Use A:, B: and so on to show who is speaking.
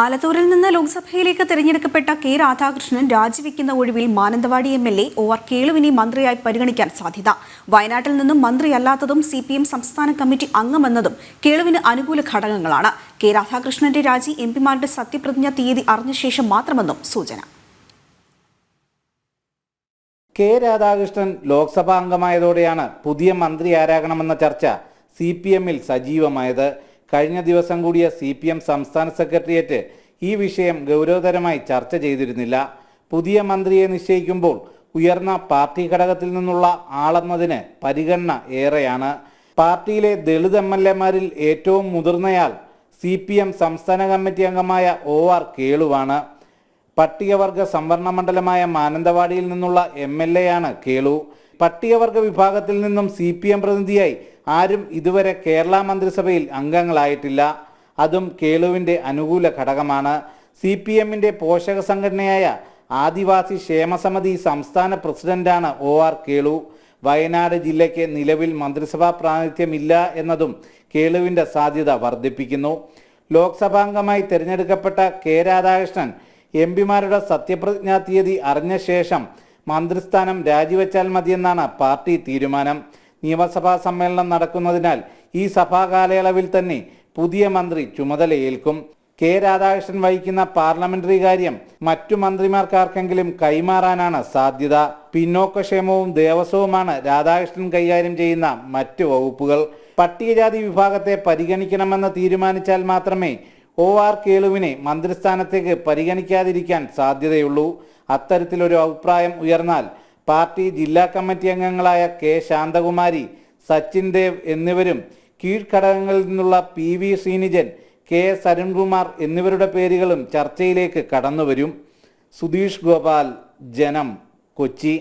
A: ആലത്തൂരിൽ നിന്ന് ലോക്സഭയിലേക്ക് തിരഞ്ഞെടുക്കപ്പെട്ട കെ രാധാകൃഷ്ണൻ രാജിവെക്കുന്ന ഒഴിവിൽ Mananthavady M L A O R കേളുവിനെ മന്ത്രിയായി പരിഗണിക്കാൻ സാധ്യത. വയനാട്ടിൽ നിന്നും മന്ത്രിയല്ലാത്തതും സി പി എം സംസ്ഥാന കമ്മിറ്റി അംഗമെന്നതും കേളുവിന് അനുകൂല ഘടകങ്ങളാണ്. കെ രാധാകൃഷ്ണന്റെ രാജി എം പിമാരുടെ സത്യപ്രതിജ്ഞ തീയതി അറിഞ്ഞ ശേഷം മാത്രമെന്നും സൂചന.
B: കെ രാധാകൃഷ്ണൻ ലോക്സഭാ അംഗമായതോടെയാണ് പുതിയ മന്ത്രി ആരാകണമെന്ന ചർച്ച സി പി എമ്മിൽ സജീവമായത്. കഴിഞ്ഞ ദിവസം കൂടിയ സി പി എം സംസ്ഥാന സെക്രട്ടേറിയറ്റ് ഈ വിഷയം ഗൗരവതരമായി ചർച്ച ചെയ്തിരുന്നില്ല. പുതിയ മന്ത്രിയെ നിശ്ചയിക്കുമ്പോൾ ഉയർന്ന പാർട്ടി ഘടകത്തിൽ നിന്നുള്ള ആളെന്നതിന് പരിഗണന ഏറെയാണ്. പാർട്ടിയിലെ ദളിത് എം എൽ എമാരിൽ ഏറ്റവും മുതിർന്നയാൾ സി പി എം സംസ്ഥാന കമ്മിറ്റി അംഗമായ ഒ ആർ കേളുവാണ്. പട്ടികവർഗ സംവരണ മണ്ഡലമായ മാനന്തവാടിയിൽ നിന്നുള്ള എം എൽ എ കേളു. പട്ടികവർഗ വിഭാഗത്തിൽ നിന്നും സി പി എം പ്രതിനിധിയായി ആരും ഇതുവരെ കേരള മന്ത്രിസഭയിൽ അംഗങ്ങളായിട്ടില്ല. അതും കേളുവിന്റെ അനുകൂല ഘടകമാണ്. സി പി എമ്മിന്റെ പോഷക സംഘടനയായ ആദിവാസി ക്ഷേമസമിതി സംസ്ഥാന പ്രസിഡന്റാണ് ഒ ആർ കേളു. വയനാട് ജില്ലയ്ക്ക് നിലവിൽ മന്ത്രിസഭാ പ്രാതിനിധ്യമില്ല എന്നതും കേളുവിന്റെ സാധ്യത വർദ്ധിപ്പിക്കുന്നു. ലോക്സഭാംഗമായി തിരഞ്ഞെടുക്കപ്പെട്ട കെ രാധാകൃഷ്ണൻ എം പിമാരുടെ സത്യപ്രതിജ്ഞാ തീയതി അറിഞ്ഞ ശേഷം മന്ത്രിസ്ഥാനം രാജിവെച്ചാൽ മതിയെന്നാണ് പാർട്ടി തീരുമാനം. നിയമസഭാ സമ്മേളനം നടക്കുന്നതിനാൽ ഈ സഭാ കാലയളവിൽ തന്നെ പുതിയ മന്ത്രി ചുമതലയേൽക്കും. കെ രാധാകൃഷ്ണൻ വഹിക്കുന്ന പാർലമെന്ററി കാര്യം മറ്റു മന്ത്രിമാർക്കാർക്കെങ്കിലും കൈമാറാനാണ് സാധ്യത. പിന്നോക്കക്ഷേമവും ദേവസ്വവുമാണ് രാധാകൃഷ്ണൻ കൈകാര്യം ചെയ്യുന്ന മറ്റു വകുപ്പുകൾ. പട്ടികജാതി വിഭാഗത്തെ പരിഗണിക്കണമെന്ന് തീരുമാനിച്ചാൽ മാത്രമേ ഒ ആർ കേളുവിനെ മന്ത്രിസ്ഥാനത്തേക്ക് പരിഗണിക്കാതിരിക്കാൻ സാധ്യതയുള്ളൂ. അത്തരത്തിലൊരു അഭിപ്രായം ഉയർന്നാൽ പാർട്ടി ജില്ലാ കമ്മിറ്റി അംഗങ്ങളായ കെ ശാന്തകുമാരി സച്ചിൻ ദേവ് എന്നിവരും കീഴ്ഘടകങ്ങളിൽ നിന്നുള്ള P V Sreenijan K S Arunkumar എന്നിവരുടെ പേരുകളും ചർച്ചയിലേക്ക് കടന്നുവരും. സുധീഷ് ഗോപാൽ ജനം കൊച്ചി.